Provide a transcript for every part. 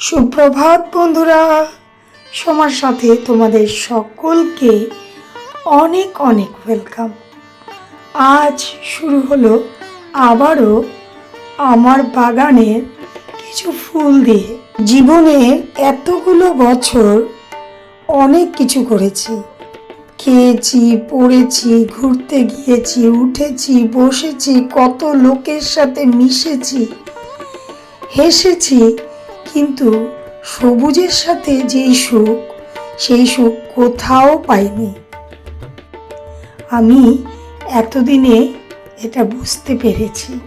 সুপ্রভাত বন্ধুরা, সমার সাথে তোমাদের সকলকে অনেক অনেক ওয়েলকাম আজ শুরু হলো আবারও আমার বাগানের কিছু ফুল দিয়ে। জীবনের এতগুলো বছর অনেক কিছু করেছি। খেয়েছি, পড়েছি, ঘুরতে গিয়েছি, উঠেছি, বসেছি, কত লোকের সাথে মিশেছি, হেসেছি কিন্তু সবুজের সাথে যেই সুখ, সেই সুখ কোথাও পাইনি। আমি এতদিনে এটা বুঝতে পেরেছি।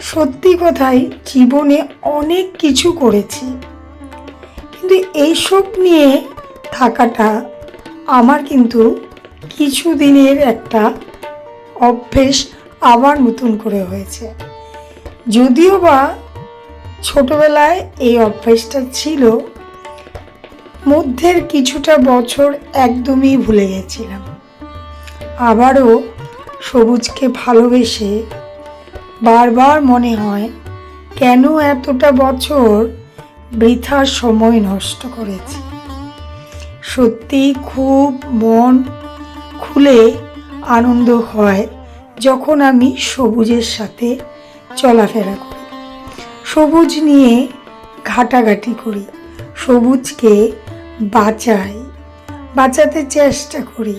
সত্যি কথাই জীবনে অনেক কিছু করেছি। কিন্তু এইসব নিয়ে থাকাটা আমার কিন্তু কিছুদিনের একটা অভ্যেস আবার নতুন করে হয়েছে। যদিও বা ছোটবেলায় এই অভ্যেসটা ছিল। মধ্যের কিছুটা বছর একদমই ভুলে গেছিলাম। আবারও সবুজকে ভালোবেসে বারবার মনে হয়, কেন এতটা বছর বৃথা সময় নষ্ট করেছি। সত্যি খুব মন খুলে আনন্দ হয় যখন আমি সবুজের সাথে চলাফেরা করি। সবুজ নিয়ে ঘাটাঘাটি করি, সবুজকে বাঁচাই, বাঁচাতে চেষ্টা করি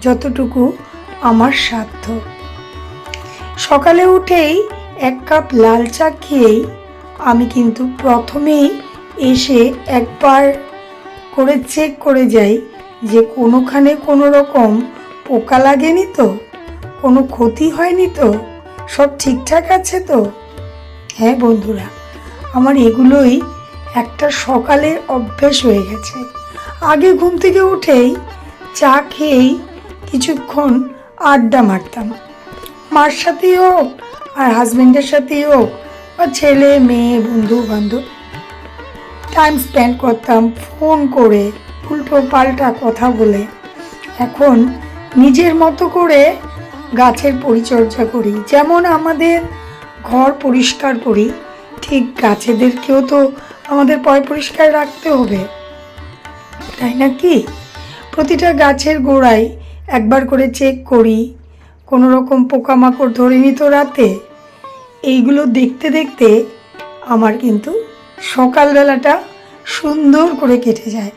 যতটুকু আমার সাধ্য। সকালে উঠেই এক কাপ লাল চা খেয়েই আমি কিন্তু প্রথমেই এসে একবার করে চেক করে যাই যে কোনোখানে কোনো রকম পোকা লাগেনি তো? কোনো ক্ষতি হয়নি তো? সব ঠিকঠাক আছে তো? হ্যাঁ বন্ধুরা, আমার এগুলোই একটা সকালের অভ্যেস হয়ে গেছে। আগে ঘুম থেকে উঠেই চা খেয়েই কিছুক্ষণ আড্ডা মারতাম। মার সাথেই হোক আর হাজব্যান্ডের সাথেই হোক বা ছেলে, মেয়ে, বন্ধু, বান্ধব টাইম স্পেন্ড করতাম ফোন করে উল্টো পাল্টা কথা বলে। এখন নিজের মতো করে গাছের পরিচর্যা করি। যেমন আমাদের ঘর পরিষ্কার করি, ঠিক গাছেদেরকেও তো আমাদের পয় পরিষ্কার রাখতে হবে। তাই না কি প্রতিটা গাছের গোড়ায় একবার করে চেক করি কোনো রকম পোকামাকড় ধরেনি তো রাতে। এইগুলো দেখতে দেখতে আমার কিন্তু সকালবেলাটা সুন্দর করে কেটে যায়।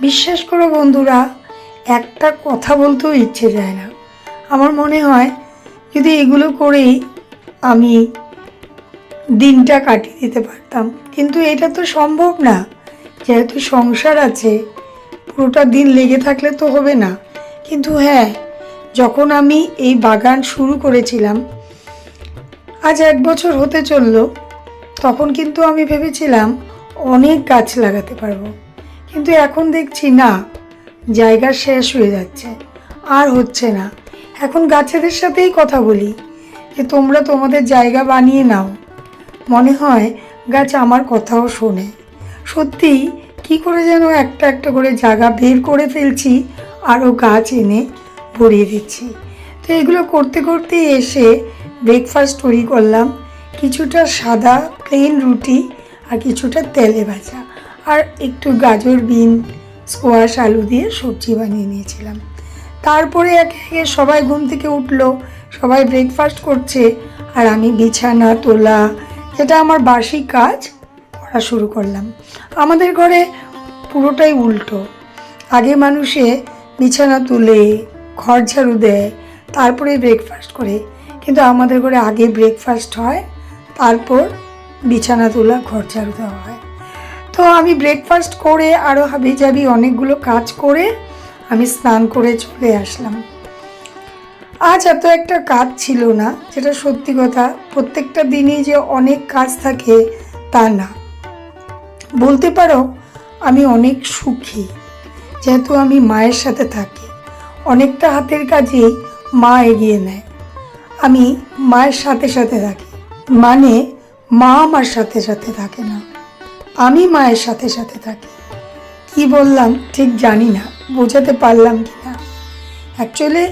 বিশ্বাস করো বন্ধুরা, একটা কথা বলতেও ইচ্ছে যায় না। আমার মনে হয় যদি এগুলো করেই আমি দিনটা কাটিয়ে দিতে পারতাম। কিন্তু এটা তো সম্ভব না। যেহেতু সংসার আছে, পুরোটা দিন লেগে থাকলে তো হবে না। কিন্তু হ্যাঁ যখন আমি এই বাগান শুরু করেছিলাম, আজ এক বছর হতে চলল, তখন কিন্তু আমি ভেবেছিলাম অনেক গাছ লাগাতে পারব। কিন্তু এখন দেখছি না, জায়গা শেষ হয়ে যাচ্ছে, আর হচ্ছে না। এখন গাছেদের সাথেই কথা বলি, যে তোমরা তোমাদের জায়গা বানিয়ে নাও। মনে হয় গাছ আমার কথাও শোনে। সত্যি, কি করে যেন একটা একটা করে জায়গা বের করে ফেলছি, আরও গাছ এনে ভরিয়ে দিচ্ছি। তো এগুলো করতে করতে এসে ব্রেকফাস্ট তৈরি করলাম, কিছুটা সাদা প্লেন রুটি আর কিছুটা তেলে ভাজা আর একটু গাজর, বিন স্কোয়াশ আলু দিয়ে সবজি বানিয়ে নিয়েছিলাম। তারপরে একে একে সবাই ঘুম থেকে উঠল, সবাই ব্রেকফাস্ট করছে আর আমি বিছানা, তোলা যেটা আমার বার্ষিক কাজ করা শুরু করলাম। আমাদের ঘরে পুরোটাই উল্টো। আগে মানুষে বিছানা তুলে, ঘর ঝাড়ু দেয় তারপরে ব্রেকফাস্ট করে। কিন্তু আমাদের ঘরে আগে ব্রেকফাস্ট হয়, তারপর বিছানা তোলা, ঘর ঝাড়ু দেওয়া হয়। তো আমি ব্রেকফাস্ট করে আরও হাবি জাবি অনেকগুলো কাজ করে, আমি স্নান করে চলে আসলাম। আজ এত একটা কাজ ছিল না, যেটা সত্যি কথা, প্রত্যেকটা দিনই যে অনেক কাজ থাকে তা না। বলতে পারো, আমি অনেক সুখী, যেহেতু আমি মায়ের সাথে থাকি। অনেকটা হাতের কাজেই মা এগিয়ে নেয়। আমি মায়ের সাথে সাথে থাকি মানে মা আমার সাথে সাথে থাকে না। আমি মায়ের সাথে সাথে থাকি। কি বললাম ঠিক জানি না, বোঝাতে পারলাম কি না অ্যাকচুয়ালি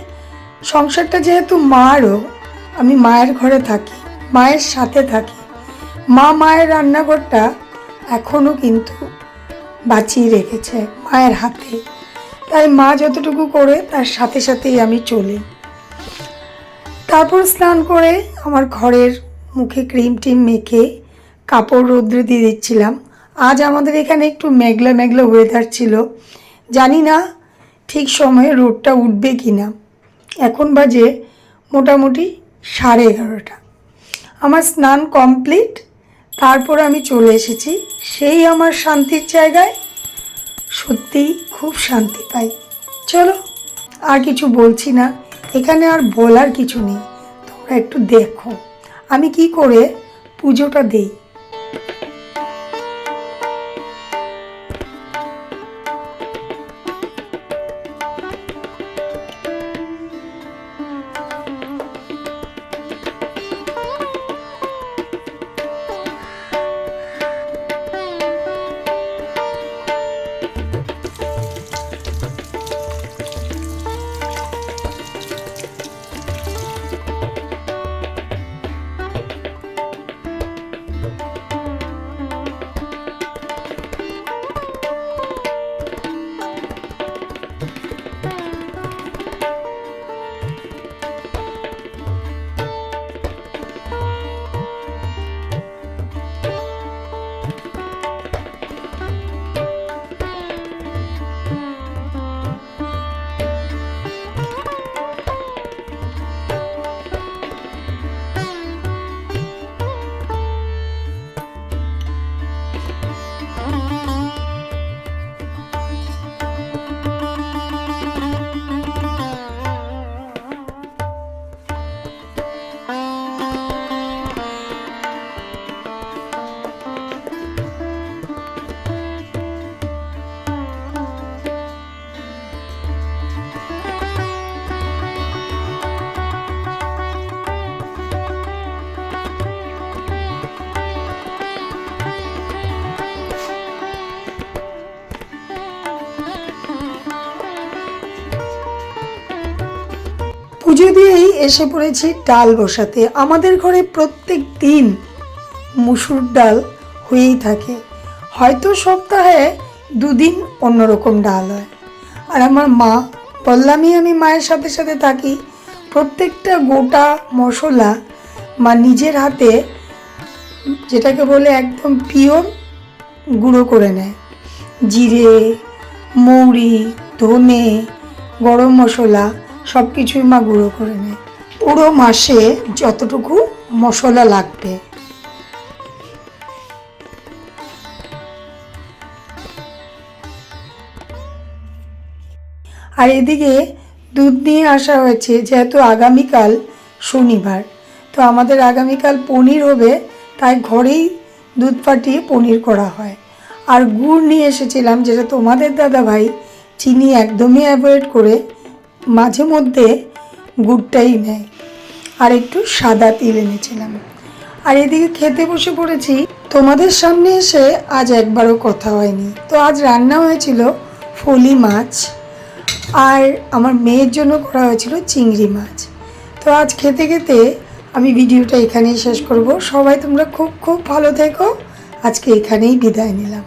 সংসারটা যেহেতু মারও, আমি মায়ের ঘরে থাকি, মায়ের সাথে থাকি। মা মায়ের রান্নাঘরটা এখনও কিন্তু বাঁচিয়ে রেখেছে মায়ের হাতে। তাই মা যতটুকু করে, তার সাথে সাথেই আমি চলি। তারপর স্নান করে আমার ঘরের মুখে ক্রিম টিম মেখে কাপড় রৌদ্রে দিয়ে দিচ্ছিলাম। আজ আমাদের এখানে একটু মেঘলা মেঘলা ওয়েদার ছিল। জানি না ঠিক সময়ে রোদটা উঠবে কি না এখন বাজে মোটামুটি সাড়ে এগারোটা। আমার স্নান কমপ্লিট, তারপর আমি চলে এসেছি সেই আমার শান্তির জায়গায়। সত্যিই খুব শান্তি পাই। চলো, আর কিছু বলছি না। এখানে আর বলার কিছু নেই। তোমরা একটু দেখো। আমি কি করে পুজোটা দেই? পুজো দিয়েই এসে পড়েছি ডাল বসাতে। আমাদের ঘরে প্রত্যেক দিন মুসুর ডাল হয়েই থাকে। হয়তো সপ্তাহে দুদিন অন্যরকম ডাল হয়। আর আমার মা, বললামই আমি মায়ের সাথে সাথে থাকি, প্রত্যেকটা গোটা মশলা মা নিজের হাতে যেটাকে বলে একদম পিওর গুঁড়ো করে নেয়। জিরে, মৌরি, ধনে, গরম মশলা সব কিছুই মা গুঁড়ো করে নেয়। পুরো মাসে যতটুকু মশলা লাগবে। আর এদিকে দুধ নিয়ে আসা হয়েছে, যেহেতু আগামীকাল শনিবার। তো আমাদের আগামীকাল পনির হবে, তাই ঘরেই দুধ ফাটিয়ে পনির করা হয়। আর গুড় নিয়ে এসেছিলাম, যেটা তোমাদের দাদা ভাই চিনি একদমই অ্যাভয়েড করে মাঝে মধ্যে গুড়টাই নেয়। আর একটু সাদা তিল এনেছিলাম। আর এদিকে খেতে বসে পড়েছি। তোমাদের সামনে এসে আজ একবারও কথা হয়নি। তো আজ রান্না হয়েছিল ফলি মাছ। আর আমার মেয়ের জন্য করা হয়েছিল চিংড়ি মাছ। তো আজ খেতে খেতে আমি ভিডিওটা এখানেই শেষ করব। সবাই তোমরা খুব খুব ভালো থেকো। আজকে এখানেই বিদায় নিলাম।